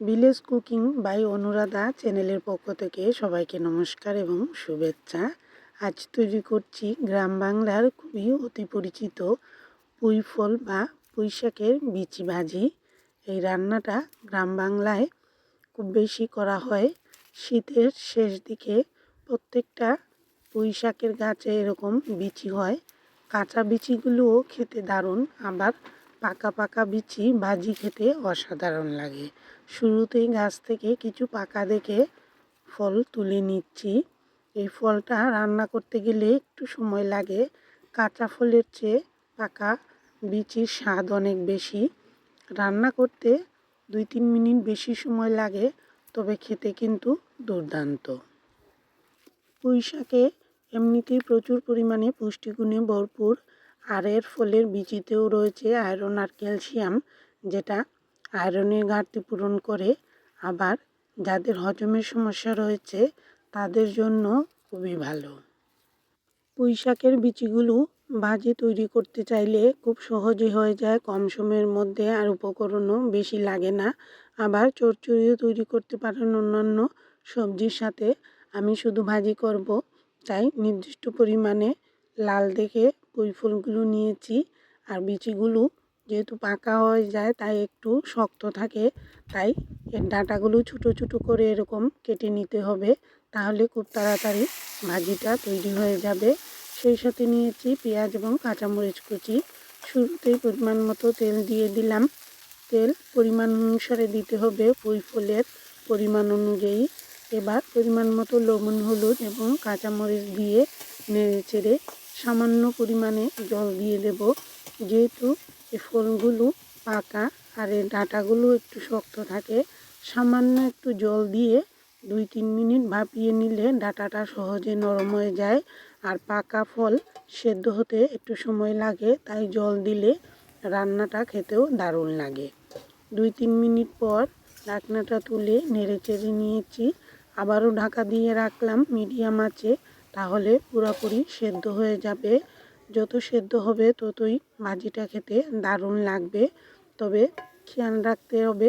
Village cooking by Anuradha চ্যানেলের পক্ষ থেকে সবাইকে নমস্কার এবং শুভেচ্ছা। আজ তৈরি করছি গ্রাম বাংলার খুবই অতি পরিচিত পুঁই ফল বা পুঁই শাকের বিচি ভাজি। এই রান্নাটা গ্রাম বাংলায় খুব বেশি করা হয়। শীতের শেষ দিকে প্রত্যেকটা পুঁই শাকের গাছে এরকম বিচি হয়। কাঁচা বিচিগুলোও খেতে দারুণ, আবার পাকা পাকা বিচি ভাজি খেতে অসাধারণ লাগে। শুরুতেই গাছ থেকে কিছু পাকা দেখে ফল তুলে নিচ্ছি। এই ফলটা রান্না করতে গেলে একটু সময় লাগে। কাঁচা ফলের চেয়ে পাকা বিচির স্বাদ অনেক বেশি। রান্না করতে দুই তিন মিনিট বেশি সময় লাগে, তবে খেতে কিন্তু দুর্দান্ত। পুঁই শাকে এমনিতেই প্রচুর পরিমাণে পুষ্টিগুণে ভরপুর আর এর ফলের বিচিতেও রয়েছে আয়রন আর ক্যালসিয়াম, যেটা আয়রনের ঘাটতি পূরণ করে। আবার যাদের হজমের সমস্যা রয়েছে, তাদের জন্য খুবই ভালো। পুঁই শাকের বিচিগুলো ভাজি তৈরি করতে চাইলে খুব সহজে হয়ে যায়, কম সময়ের মধ্যে, আর উপকরণও বেশি লাগে না। আবার চচ্চড়িও তৈরি করতে পারেন অন্যান্য সবজির সাথে। আমি শুধু ভাজি করব, তাই নির্দিষ্ট পরিমাণে লাল দেখে পুঁই ফুলগুলো নিয়েছি। আর বিচিগুলো যেহেতু পাকা হয়ে যায়, তাই একটু শক্ত থাকে। তাই এর ডাঁটাগুলো ছোটো ছোটো করে এরকম কেটে নিতে হবে। তাহলে খুব তাড়াতাড়ি ভাজিটা তৈরি হয়ে যাবে। সেই সাথে নিয়েছি পেঁয়াজ এবং কাঁচামরিচ কুচি। শুরুতেই পরিমাণ মতো তেল দিয়ে দিলাম। তেল পরিমাণ অনুসারে দিতে হবে পুঁই ফুলের পরিমাণ অনুযায়ী। এবার পরিমাণ মতো লবণ, হলুদ এবং কাঁচামরিচ দিয়ে নেড়ে চেড়ে সামান্য পরিমাণে জল দিয়ে দেব। যেহেতু এই ফলগুলো পাকা আর এর ডাঁটাগুলো একটু শক্ত থাকে, সামান্য একটু জল দিয়ে দুই তিন মিনিট ভাপিয়ে নিলে ডাঁটাটা সহজে নরম হয়ে যায়। আর পাকা ফল সেদ্ধ হতে একটু সময় লাগে, তাই জল দিলে রান্নাটা খেতেও দারুণ লাগে। দুই তিন মিনিট পর ঢাকনাটা তুলে নেড়ে চেড়ে নিয়েছি। আবারও ঢাকা দিয়ে রাখলাম, মিডিয়াম আঁচে তাহলে পুরোপুরি সেদ্ধ হয়ে যাবে। যত সেদ্ধ হবে ততই ভাজিটা খেতে দারুণ লাগবে। তবে খেয়াল রাখতে হবে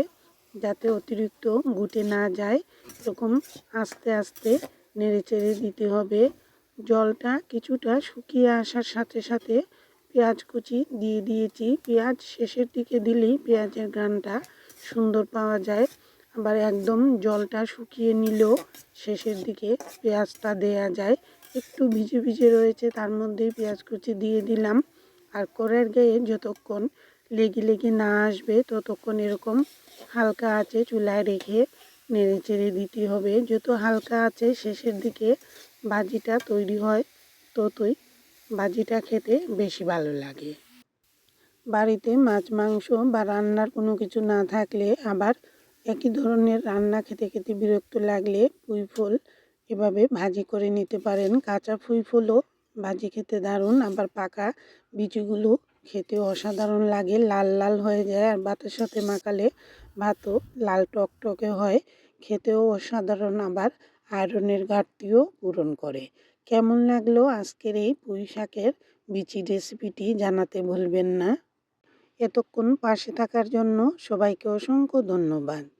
যাতে অতিরিক্ত গুটে না যায়। এরকম আস্তে আস্তে নেড়ে চেড়ে দিতে হবে। জলটা কিছুটা শুকিয়ে আসার সাথে সাথে পেঁয়াজ কুচি দিয়ে দিয়েছি। পেঁয়াজ শেষের দিকে দিলেই পেঁয়াজের গানটা সুন্দর পাওয়া যায়। আবার একদম জলটা শুকিয়ে নিলেও শেষের দিকে পেঁয়াজটা দেয়া যায়। একটু ভিজে ভিজে রয়েছে, তার মধ্যেই পেঁয়াজ কুচি দিয়ে দিলাম। আর কড়াইয়ের গায়ে যতক্ষণ লেগে লেগে না আসবে, ততক্ষণ এরকম হালকা আছে চুলায় রেখে নেড়ে চেড়ে দিতে হবে। যত হালকা আছে শেষের দিকে ভাজিটা তৈরি হয়, ততই ভাজিটা খেতে বেশি ভালো লাগে। বাড়িতে মাছ, মাংস বা রান্নার কোনো কিছু না থাকলে আবার একই ধরনের রান্না খেতে খেতে বিরক্ত লাগলে পুঁই ফুল এভাবে ভাজি করে নিতে পারেন। কাঁচা ফুই ফুলও ভাজি খেতে দারুণ, আবার পাকা বিচিগুলো খেতে অসাধারণ লাগে। লাল লাল হয়ে যায় আর ভাতের সাথে মাখালে ভাতও লাল টকটকে হয়, খেতেও অসাধারণ, আবার আয়রনের ঘাটতিও পূরণ করে। কেমন লাগল আজকের এই পুঁই শাকের বিচি রেসিপিটি জানাতে ভুলবেন না। এতক্ষণ পাশে থাকার জন্য সবাইকে অসংখ্য ধন্যবাদ।